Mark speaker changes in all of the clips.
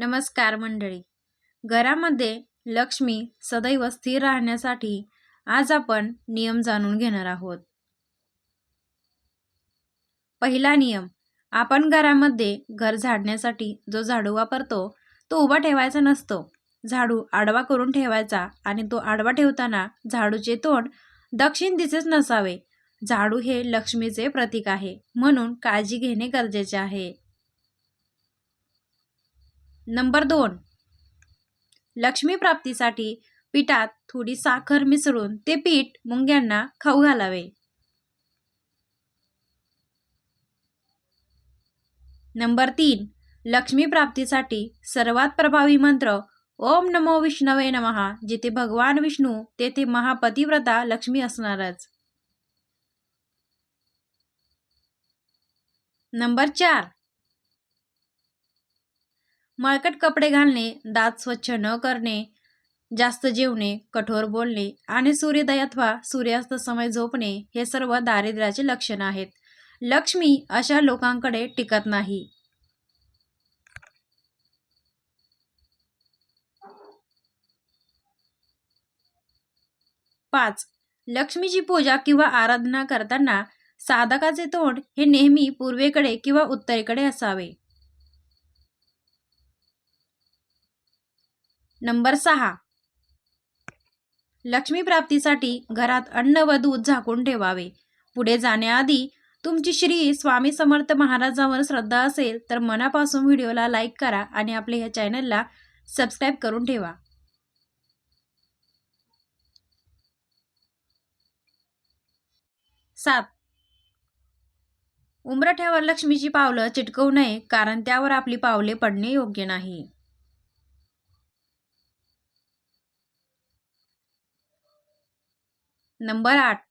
Speaker 1: नमस्कार मंडळी. घरामध्ये लक्ष्मी सदैव स्थिर राहण्यासाठी आज आपण नियम जाणून घेणार आहोत. पहिला नियम आपण घरामध्ये घर झाडण्यासाठी जो झाडू वापरतो तो उभा ठेवायचा नसतो. झाडू आडवा करून ठेवायचा आणि तो आडवा ठेवताना झाडूचे तोंड दक्षिण दिसेच नसावे. झाडू हे लक्ष्मीचे प्रतीक आहे म्हणून काळजी घेणे गरजेचे आहे. नंबर दोन. लक्ष्मी प्राप्तीसाठी पिठात थोडी साखर मिसळून ते पीठ मुंग्यांना खाऊ घालावे. नंबर तीन. लक्ष्मी प्राप्तीसाठी सर्वात प्रभावी मंत्र ओम नमो विष्णवे नमहा जिथे भगवान विष्णू तेथे महापतिव्रता लक्ष्मी असणारच. नंबर चार. मळकट कपडे घालणे दात स्वच्छ न करणे जास्त जेवणे कठोर बोलणे आणि सूर्योदय अथवा सूर्यास्त समय झोपणे हे सर्व दारिद्र्याचे लक्षण आहेत. लक्ष्मी अशा लोकांकडे टिकत नाही. पाच. लक्ष्मीची पूजा किंवा आराधना करताना साधकाचे तोंड हे नेहमी पूर्वेकडे किंवा उत्तरेकडे असावे. नंबर सहा. लक्ष्मी प्राप्तीसाठी घरात अन्न व दूध झाकून ठेवावे. पुढे जाण्याआधी तुमची श्री स्वामी समर्थ महाराजांवर श्रद्धा असेल तर मनापासून व्हिडिओला लाईक करा आणि आपल्या ह्या चॅनलला सबस्क्राईब करून ठेवा. सात. उंबरठ्यावर लक्ष्मीची पावलं चिटकवू नये कारण त्यावर आपली पावले पडणे योग्य नाही. नंबर आठ.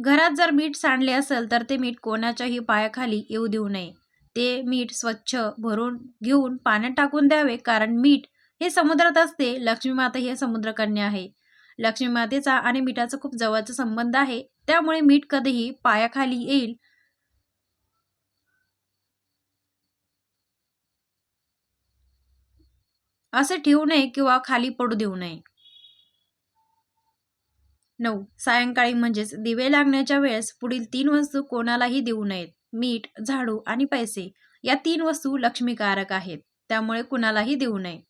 Speaker 1: घरात जर मीठ सांडले असेल तर ते मीठ कोणाच्याही पायाखाली येऊ देऊ नये. ते मीठ स्वच्छ भरून घेऊन पाण्यात टाकून द्यावे कारण मीठ हे समुद्रात असते. लक्ष्मी माता ही समुद्रकन्या आहे. लक्ष्मी मातेचा आणि मिठाचा खूप जवळचा संबंध आहे. त्यामुळे मीठ कधीही पायाखाली येईल. असे ठेवू नये किंवा खाली पडू देऊ नये. नऊ. सायंकाळी म्हणजेच दिवे लागण्याच्या वेळेस पुढील तीन वस्तू कोणालाही देऊ नयेत. मीठ झाडू आणि पैसे. या तीन वस्तू लक्ष्मीकारक आहेत. त्यामुळे कुणालाही देऊ नये.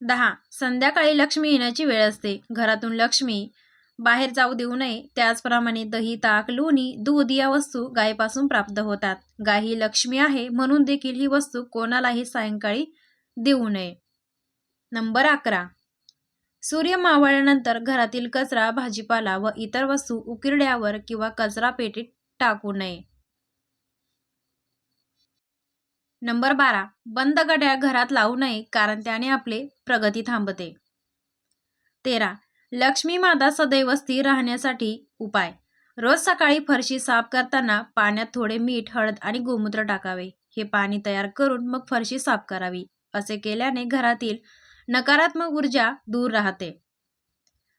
Speaker 1: दहा. संध्याकाळी लक्ष्मी येण्याची वेळ असते. घरातून लक्ष्मी बाहेर जाऊ देऊ नये. त्याचप्रमाणे दही ताक लोणी दूध या वस्तू गायीपासून प्राप्त होतात. गाय ही लक्ष्मी आहे म्हणून देखील ही वस्तू कोणालाही सायंकाळी देऊ नये. नंबर अकरा. सूर्य मावळल्यानंतर घरातील कचरा भाजीपाला व इतर वस्तू उकिरड्यावर किंवा कचरा पेटीत टाकू नये. नंबर बारा. बंद गड्या घरात लावू नये कारण त्याने आपले प्रगती थांबते. तेरा. लक्ष्मी माता सदैव स्थिर राहण्यासाठी उपाय. रोज सकाळी फरशी साफ करताना पाण्यात थोडे मीठ हळद आणि गोमूत्र टाकावे. हे पाणी तयार करून मग फरशी साफ करावी. असे केल्याने घरातील नकारात्मक ऊर्जा दूर राहते.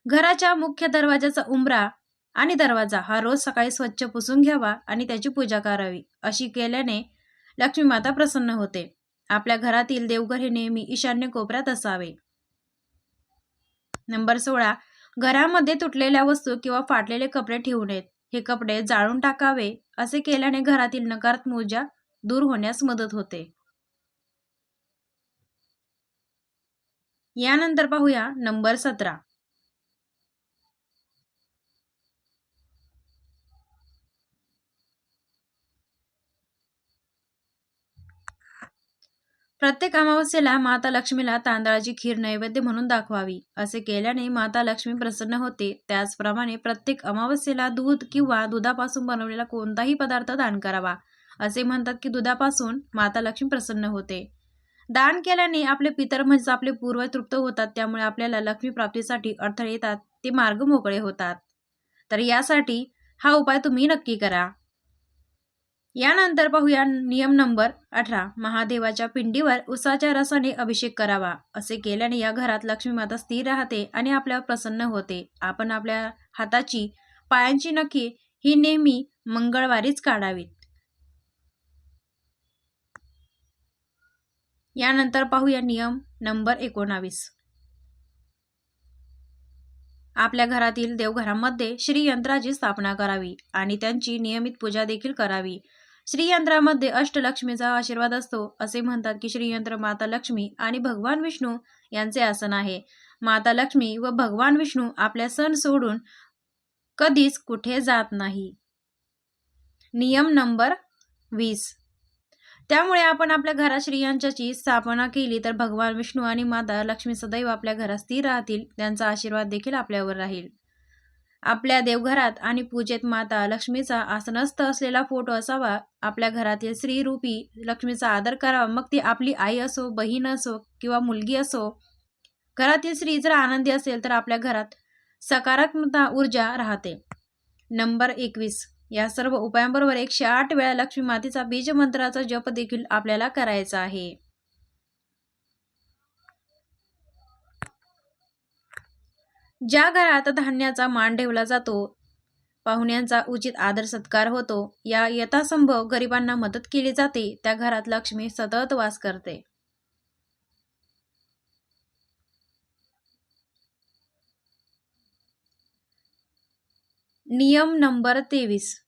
Speaker 1: घराच्या मुख्य दरवाजाचा उंबरा आणि दरवाजा हा रोज सकाळी स्वच्छ पुसून घ्यावा आणि त्याची पूजा करावी अशी केल्याने लक्ष्मी माता प्रसन्न होते. आपल्या घरातील देवघर हे नेहमी ईशान्य कोपऱ्यात असावे. नंबर सोळा. घरामध्ये तुटलेल्या वस्तू किंवा फाटलेले कपडे ठेवू नयेत. हे कपडे जाळून टाकावे असे केल्याने घरातील नकारात्मक ऊर्जा दूर होण्यास मदत होते. यानंतर पाहूया नंबर सतरा. प्रत्येक अमावस्येला माता लक्ष्मीला तांदळाची खीर नैवेद्य म्हणून दाखवावी. असे केल्याने माता लक्ष्मी प्रसन्न होते. त्याचप्रमाणे प्रत्येक अमावस्येला दूध किंवा दुधापासून बनवलेला कोणताही पदार्थ दान करावा. असे म्हणतात की दुधापासून माता लक्ष्मी प्रसन्न होते. दान केल्याने आपले पितर म्हणजेच आपले पूर्वज तृप्त होतात त्यामुळे आपल्याला लक्ष्मी प्राप्तीसाठी अडथळे येतात ते मार्ग मोकळे होतात. तर यासाठी हा उपाय तुम्ही नक्की करा. यानंतर पाहूया नियम नंबर अठरा. महादेवाच्या पिंडीवर उसाच्या रसाने अभिषेक करावा. असे केल्याने या घरात लक्ष्मी माता स्थिर राहते आणि आपल्यावर प्रसन्न होते. आपण आपल्या हाताची पायांची नखी ही नेहमी मंगळवारीच काढावीत. यानंतर पाहूया नियम नंबर एकोणावीस. आपल्या घरातील देवघरामध्ये श्रीयंत्राची स्थापना करावी आणि त्यांची नियमित पूजा देखील करावी. श्रीयंत्रामध्ये अष्टलक्ष्मीचा आशीर्वाद असतो असे म्हणतात की श्रीयंत्र माता लक्ष्मी आणि भगवान विष्णू यांचे आसन आहे. माता लक्ष्मी व भगवान विष्णू आपल्या सण सोडून कधीच कुठे जात नाही. नियम नंबर वीस. त्यामुळे आपण आपल्या घरात श्रीयांच्याची स्थापना केली तर भगवान विष्णू आणि माता लक्ष्मी सदैव आपल्या घरात स्थिर राहतील त्यांचा आशीर्वाद देखील आपल्यावर राहील. आपल्या देवघरात आणि पूजेत माता लक्ष्मीचा आसनस्थ असलेला फोटो असावा आपल्या घरातील स्त्रीरूपी लक्ष्मीचा आदर करावा मग ती आपली आई असो बहीण असो किंवा मुलगी असो. घरातील स्त्री जर आनंदी असेल तर आपल्या घरात सकारात्मकता ऊर्जा राहते. नंबर एकवीस. या सर्व उपायांबरोबर एकशे आठ वेळा लक्ष्मी मातेचा बीज मंत्राचा जप देखील आपल्याला करायचा आहे. ज्या घरात धान्याचा मान ठेवला जातो पाहुण्यांचा उचित आदर सत्कार होतो या यथासंभव गरिबांना मदत केली जाते त्या घरात लक्ष्मी सतत वास करते. नियम नंबर तेवीस.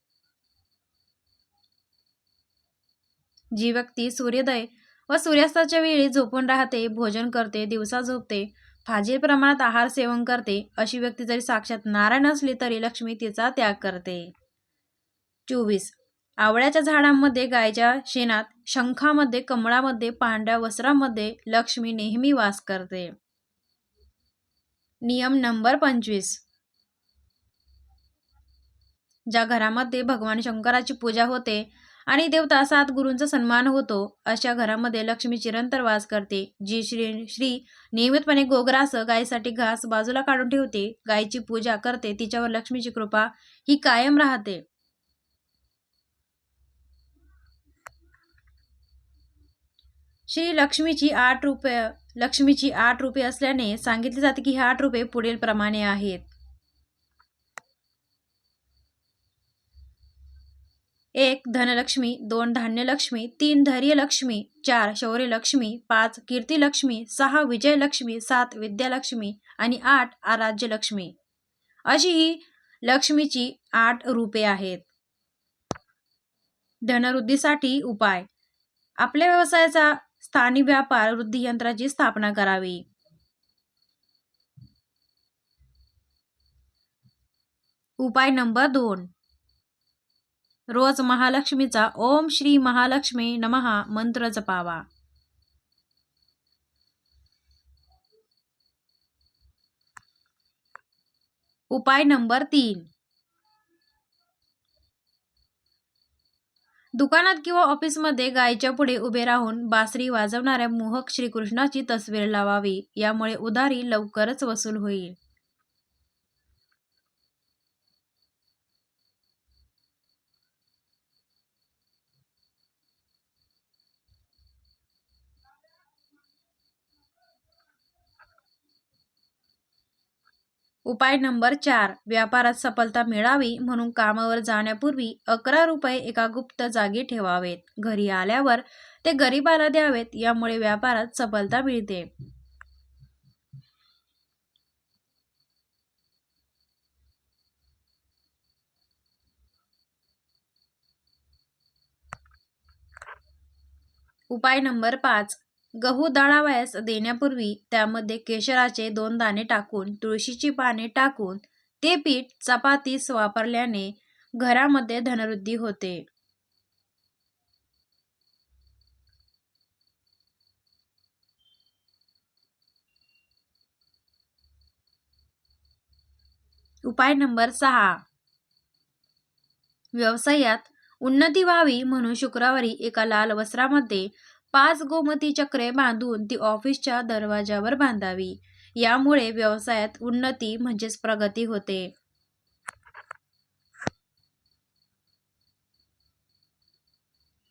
Speaker 1: जी व्यक्ती सूर्योदय व सूर्यास्ताच्या वेळी झोपून राहते भोजन करते दिवसा झोपते फाजीर प्रमाणात आहार सेवन करते अशी व्यक्ती जरी साक्षात नारायण असली तरी लक्ष्मी तिचा त्याग करते. चोवीस. आवळ्याच्या झाडांमध्ये गायच्या शेणात शंखामध्ये कमळामध्ये पांढऱ्या वस्त्रामध्ये लक्ष्मी नेहमी वास करते. नियम नंबर पंचवीस. ज्या घरामध्ये भगवान शंकराची पूजा होते आणि देवता सात गुरूंचा सन्मान होतो अशा घरामध्ये लक्ष्मी चिरंतर वास करते जी श्री श्री नियमितपणे गोग्रास गायीसाठी घास बाजूला काढून ठेवते गायीची पूजा करते तिच्यावर लक्ष्मीची कृपा ही कायम राहते. श्री लक्ष्मीची आठ रुपये लक्ष्मीची आठ रुपये असल्याने सांगितले जाते की ही आठ रुपये पुढील प्रमाणे आहेत. एक धनलक्ष्मी दोन धान्यलक्ष्मी तीन धैर्यलक्ष्मी चार शौर्यलक्ष्मी पाच कीर्तीलक्ष्मी सहा विजयलक्ष्मी सात विद्यालक्ष्मी आणि आठ आराज्यलक्ष्मी. अशी ही लक्ष्मीची आठ रूपे आहेत. धनवृद्धीसाठी उपाय. आपल्या व्यवसायाचा स्थानिक व्यापार वृद्धी यंत्राची स्थापना करावी. उपाय नंबर दोन. रोज महालक्ष्मीचा ओम श्री महालक्ष्मी नमहा मंत्र जपावा. उपाय नंबर तीन. दुकानात किंवा ऑफिसमध्ये गायीच्या पुढे उभे राहून बासरी वाजवणाऱ्या मोहक श्रीकृष्णाची तस्वीर लावावी. यामुळे उधारी लवकरच वसूल होईल. उपाय नंबर चार व्यापारात सफलता मिळावी म्हणून कामावर जाण्यापूर्वी अकरा रुपये एका गुप्त जागी ठेवावेत. घरी आल्यावर ते गरीबाला द्यावेत यामुळे व्यापारात सफलता मिळते. उपाय नंबर पाच गहू दळावयास देण्यापूर्वी त्यामध्ये केशराचे दोन दाणे टाकून तुळशीची पाने टाकून ते पीठ चपातीस वापरल्याने घरामध्ये धनवृद्धी होते. उपाय नंबर सहा. व्यवसायात उन्नती व्हावी म्हणून शुक्रवारी एका लाल वस्त्रामध्ये पाच गोमती चक्रे बांधून ती ऑफिसच्या दरवाजावर बांधावी. यामुळे व्यवसायात उन्नती म्हणजेच प्रगती होते.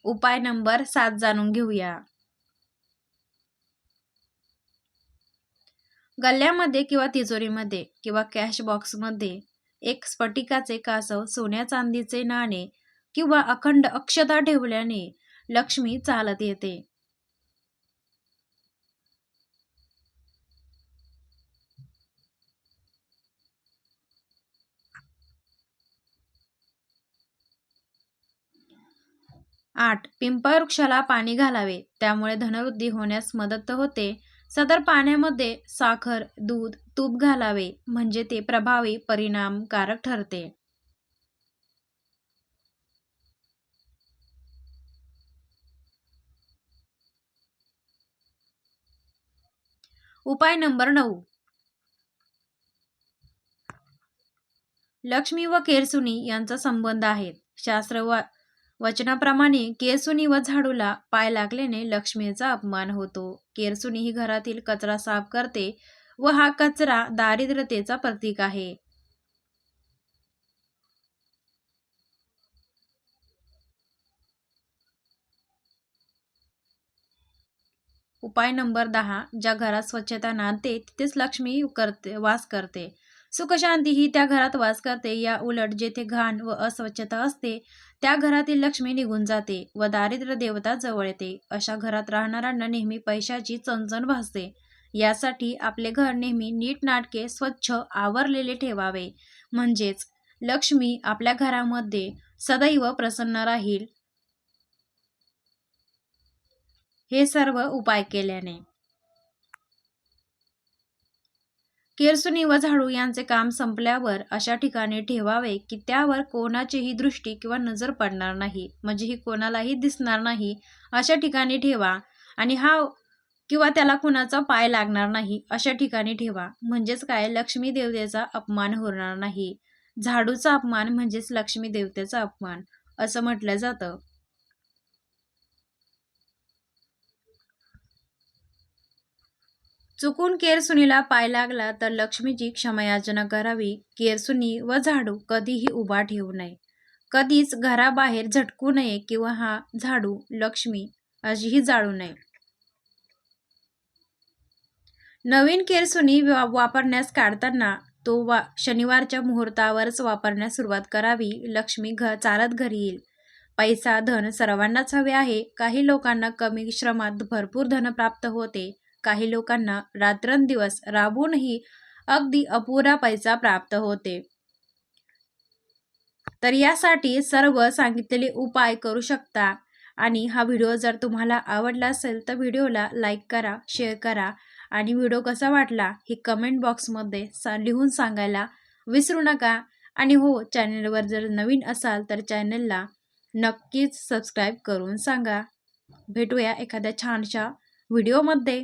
Speaker 1: उपाय नंबर सात जाणून घेऊया. गल्ल्यामध्ये किंवा तिजोरीमध्ये किंवा कॅश बॉक्समध्ये एक स्फटिकाचे कासव सोन्या चांदीचे नाणे किंवा अखंड अक्षता ठेवल्याने लक्ष्मी चालत येते. आठ. पिंपळ वृक्षाला पाणी घालावे. त्यामुळे धनवृद्धी होण्यास मदत होते. सदर पाण्यामध्ये साखर दूध तूप घालावे. म्हणजे ते प्रभावी परिणामकारक ठरते. उपाय नंबर नऊ. लक्ष्मी व केरसुनी यांचा संबंध आहे शास्त्र व वचनाप्रमाणे केरसुनी व झाडूला पाय लागल्याने लक्ष्मीचा अपमान होतो. केरसुनी ही घरातील कचरा साफ करते व हा कचरा दारिद्रतेचा प्रतीक आहे. उपाय नंबर दहा. ज्या घरात स्वच्छता नांदते तिथेच लक्ष्मी करते वास करते. सुखशांती ही त्या घरात वास करते. या उलट जेथे घाण व अस्वच्छता असते त्या घरातील लक्ष्मी निघून जाते व दारिद्र्य देवता जवळ येते. अशा घरात राहणाऱ्यांना नेहमी पैशाची चणचण भासते. यासाठी आपले घर नेहमी नीटनाटके स्वच्छ आवरलेले ठेवावे. म्हणजेच लक्ष्मी आपल्या घरामध्ये सदैव प्रसन्न राहील. हे सर्व उपाय केल्याने. केरसुनी व झाडू यांचे काम संपल्यावर अशा ठिकाणी ठेवावे की त्यावर कोणाचीही दृष्टी किंवा नजर पडणार नाही. म्हणजे ही कोणालाही दिसणार नाही. अशा ठिकाणी ठेवा आणि हा किंवा त्याला कुणाचा पाय लागणार नाही. अशा ठिकाणी ठेवा. म्हणजेच काय? लक्ष्मी देवतेचा अपमान होणार नाही. झाडूचा अपमान म्हणजेच लक्ष्मी देवतेचा अपमान. असं म्हटलं जातं. चुकून केरसुनीला पाय लागला तर लक्ष्मीची क्षमयाचना करावी. केरसुनी व झाडू कधीही उभा ठेवू नये. कधीच घराबाहेर झटकू नये किंवा हा झाडू लक्ष्मी अशीही जाळू नये. नवीन केरसुनी वापरण्यास काढताना तो वा शनिवारच्या मुहूर्तावरच वापरण्यास सुरुवात करावी. लक्ष्मी घ चालत घरी येईल. पैसा धन सर्वांनाच हवे आहे. काही लोकांना कमी श्रमात भरपूर धन प्राप्त होते. काही लोकांना रात्रंदिवस राबूनही अगदी अपुरा पैसा प्राप्त होते. तर यासाठी सर्व सांगितलेले उपाय करू शकता आणि हा व्हिडिओ जर तुम्हाला आवडला असेल तर व्हिडिओला लाईक करा शेअर करा आणि व्हिडिओ कसा वाटला हे कमेंट बॉक्समध्ये सा लिहून सांगायला विसरू नका. आणि हो चॅनलवर जर नवीन असाल तर चॅनलला नक्कीच सबस्क्राईब करून सांगा. भेटूया एखाद्या छानशा व्हिडिओमध्ये.